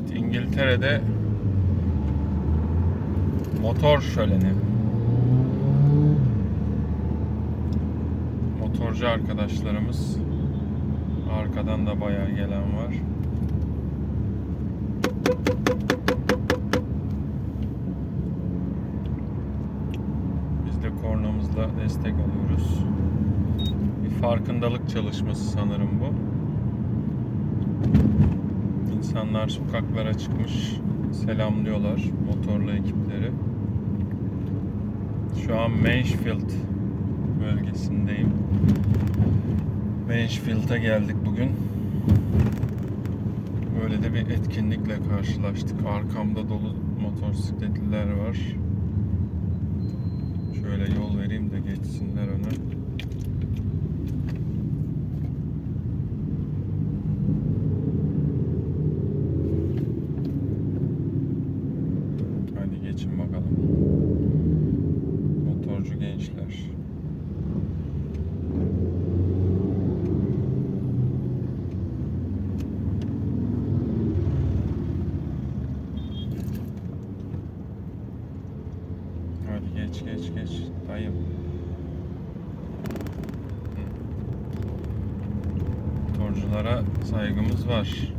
Evet İngiltere'de motor şöleni. Motorcu arkadaşlarımız arkadan da bayağı gelen var. Biz de kornamızla destek alıyoruz. Bir farkındalık çalışması sanırım bu. İnsanlar sokaklara çıkmış, selamlıyorlar motorlu ekipleri. Şu an Mansfield bölgesindeyim. Mansfield'a geldik bugün. Böyle de bir etkinlikle karşılaştık. Arkamda dolu motosikletliler var. Şöyle yol vereyim de geçsinler öne. Hadi geçin bakalım. Motorcu gençler. Hadi geç geç geç dayım. Motorculara saygımız var.